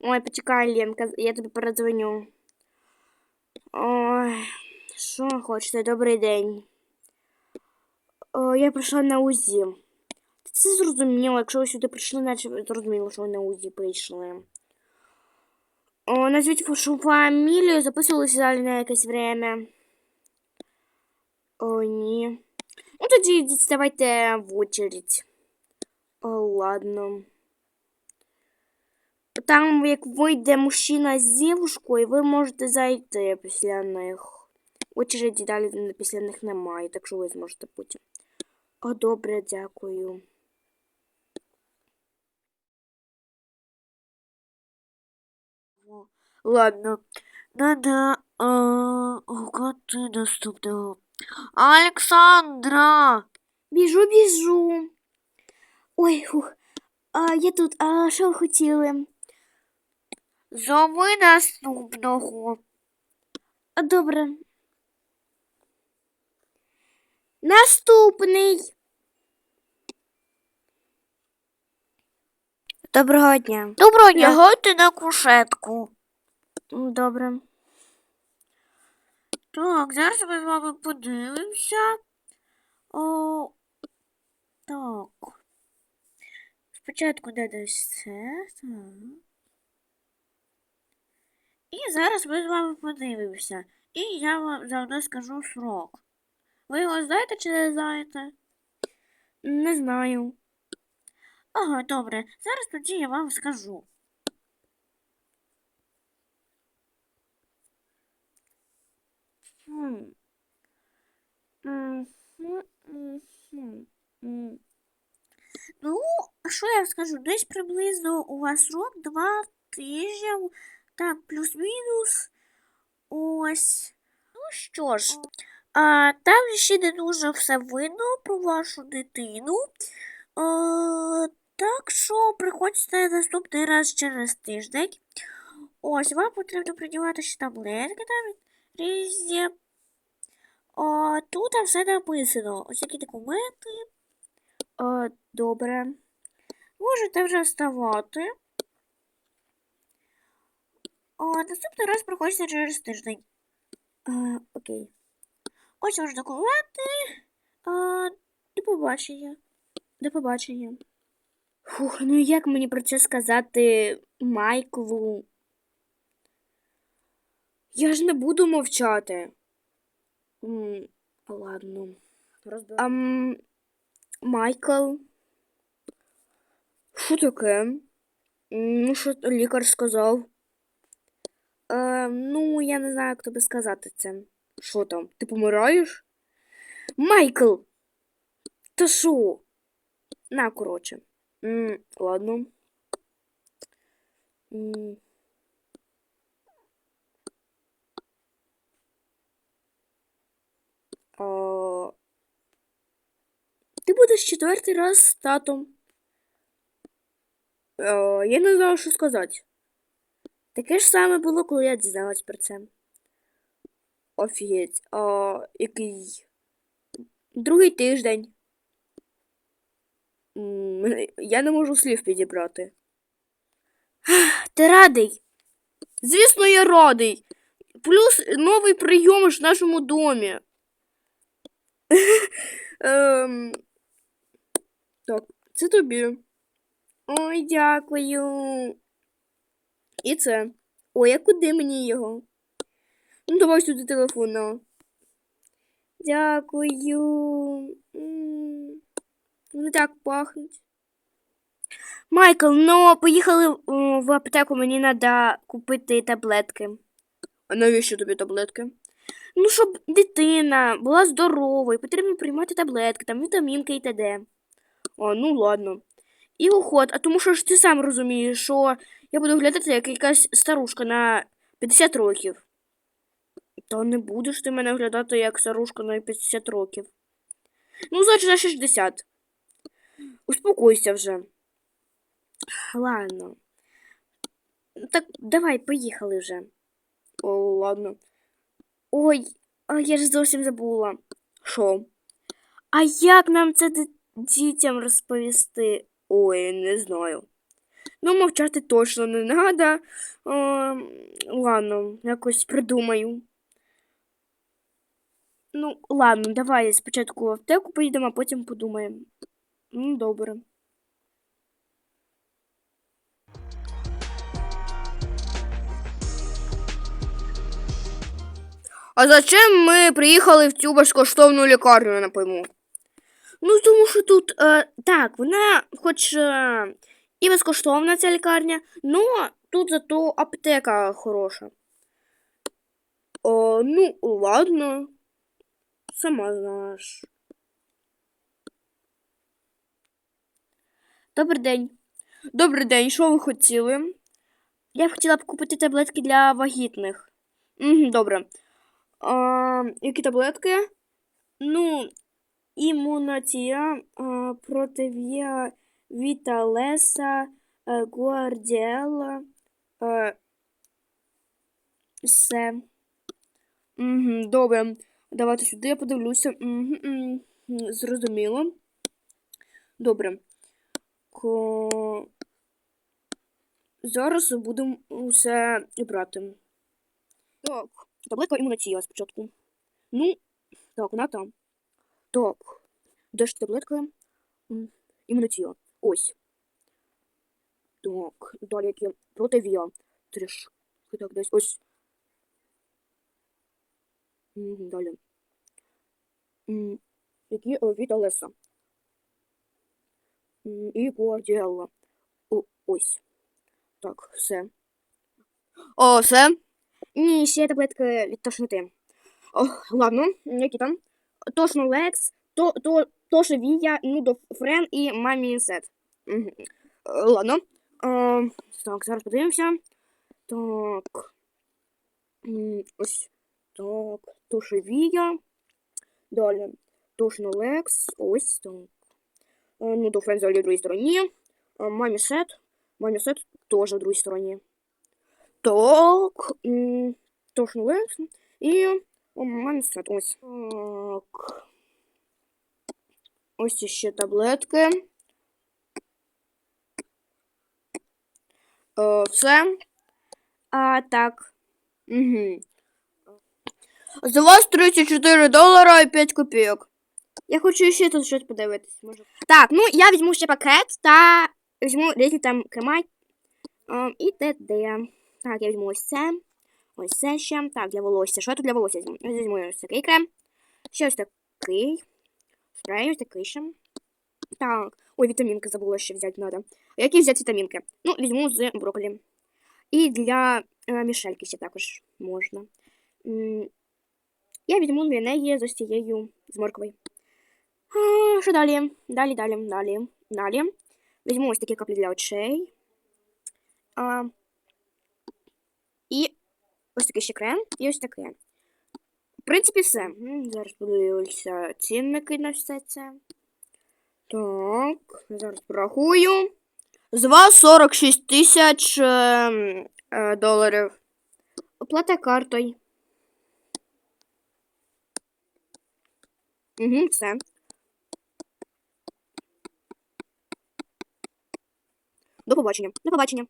Ой, почекай, Ленка, я тобі передзвоню. Ой, що хочете? Добрий день. О, я прийшла на УЗІ. Це зрозуміло, якщо ви сюди прийшли, наче зрозуміло, що ви на УЗІ прийшли. О, назвіть вашу фамілію, записувалися далі на якесь время. О, ні. Ну тоді йдіть, ставайте в очередь. О, ладно. Там, як вийде мужчина з дівушкою, ви можете зайти після них. Очереді далі після них немає, так що ви зможете потім. О, добре, дякую. Ладно, надо э, гукати наступного. Александра! Біжу, біжу. Ой, хух. А, я тут, а що ви хотіли? Зови наступного. Добре. Наступний. Доброго дня. Доброго дня. Лягайте на кушетку. Добре. Так, зараз ми з вами подивимося. О, так. Спочатку де десь це. Так. І зараз ми з вами подивимося. І я вам завжди скажу срок. Ви його знаєте чи не знаєте? Не знаю. Ага, добре. Зараз тоді я вам скажу. Ну, що я вам скажу? Десь приблизно у вас рок два тижні, так, плюс-мінус. Ось. Ну що ж, а, там ще не дуже все видно про вашу дитину. А, так що приходьте наступний раз через тиждень. Ось, вам потрібно приймати ще таблетки там різні. А, тут все написано. Ось які документи. О, добре. Можете вже вставати. А, наступний раз приходьте через тиждень. А, окей. Ось ваші документи. А, до побачення. До побачення. Фух, ну як мені про це сказати Майклу? Я ж не буду мовчати. М, ладно. Ам, Майкл. Що таке? Ну, що лікар сказав? Е, ну, я не знаю, як тобі сказати це. Що там? Ти помираєш? Майкл! Та що? На, коротше. М, ладно. М. А... Ти будеш четвертий раз з татом. А, я не знаю, що сказати. Таке ж саме було, коли я дізналась про це. Офігеть. А який? Другий тиждень. Я не можу слів підібрати. Ти радий? Звісно, я радий. Плюс новий прийомиш в нашому домі. Ем, Так, це тобі. Ой, дякую. І це. Ой, а куди мені його? Ну, давай сюди телефон на. Дякую. М, так пахнуть. Майкл, ну поїхали в аптеку, мені треба купити таблетки. А навіщо тобі таблетки? Ну, щоб дитина була здоровою, потрібно приймати таблетки, там вітамінки і т.д. А, ну ладно. І уход, а тому що ж ти сам розумієш, що я буду глядати як якась старушка на 50 років. Та не будеш ти мене глядати як старушка на 50 років. Ну, значить, на 60. Успокойся вже. Ладно. Так, давай, поїхали вже. О, ладно. Ой, а я ж зовсім забула. Що? А як нам це дітям розповісти? Ой, не знаю. Ну, мовчати точно не треба. Ладно, якось придумаю. Ну, ладно, давай спочатку в аптеку поїдемо, а потім подумаємо. Ну, добре. А зачем ми приїхали в цю безкоштовну лікарню, я не пойму? Ну, тому що тут, е, так, вона хоч е, і безкоштовна ця лікарня, ну, тут зато аптека хороша. О, ну, ладно. Сама знаєш. Добрий день. Добрий день, що ви хотіли? Я б хотіла б купити таблетки для вагітних. Угу, добре. А, які таблетки? Ну, імунація, а, против'я Віталеса, е, Гуардіела, е, все. Угу, добре. Давайте сюди я подивлюся. Угу, угу. Зрозуміло. Добре. Ко... Зараз будемо усе брати. Так, таблетка імунація спочатку. Ну, так, вона там. Так. Ж таблетка? М, Імунація. Ось. Так, далі які противія. Трішки так десь. Ось. Далі. Які від Олеса. І Гвардіелла. О, ось. Так, все. О, все? Ні, ще таблетки від тошноти. О, ладно, які там? Тошно Лекс, то, то, Тоша Вія, Нудо Френ і Мамі Сет. Угу. Ладно. Е, так, зараз подивимося. Так. Ось. Так. Тоша Вія. Далі. Тошно Лекс. Ось так. Е, Нудо Френ взагалі в другій стороні. Е, Мамі Сет. Мамі Сет теж в другій стороні. Так. м, Тошно Лекс. І о, Мамі Сет. Ось. Так. Ось ще таблетки. Е, все. А, так. Угу. За вас 34 долара і 5 копійок. Я хочу ще тут щось подивитись. Може. Так, ну я візьму ще пакет та візьму різні там крема. Е, і т.д. Так, я візьму ось це. Ось це ще. Так, для волосся. Що я тут для волосся візьму? Я візьму ось такий крем. Ще ось такий. Спрей ось такий ще. Так. Ой, вітамінки забула ще взяти надо. А які взяти вітамінки? Ну, візьму з брокколі. І для е, мішельки ще також можна. М, Я візьму для неї з ось цією з морквою. А, що далі? Далі, далі, далі, далі. Візьму ось такі каплі для очей. А, такий ще крем, і ось таке. В принципі, все. Зараз подивлюся цінники на все це. Так, зараз порахую. З вас 46 тисяч е, е, доларів. Оплата картою. Угу, все. До побачення. До побачення.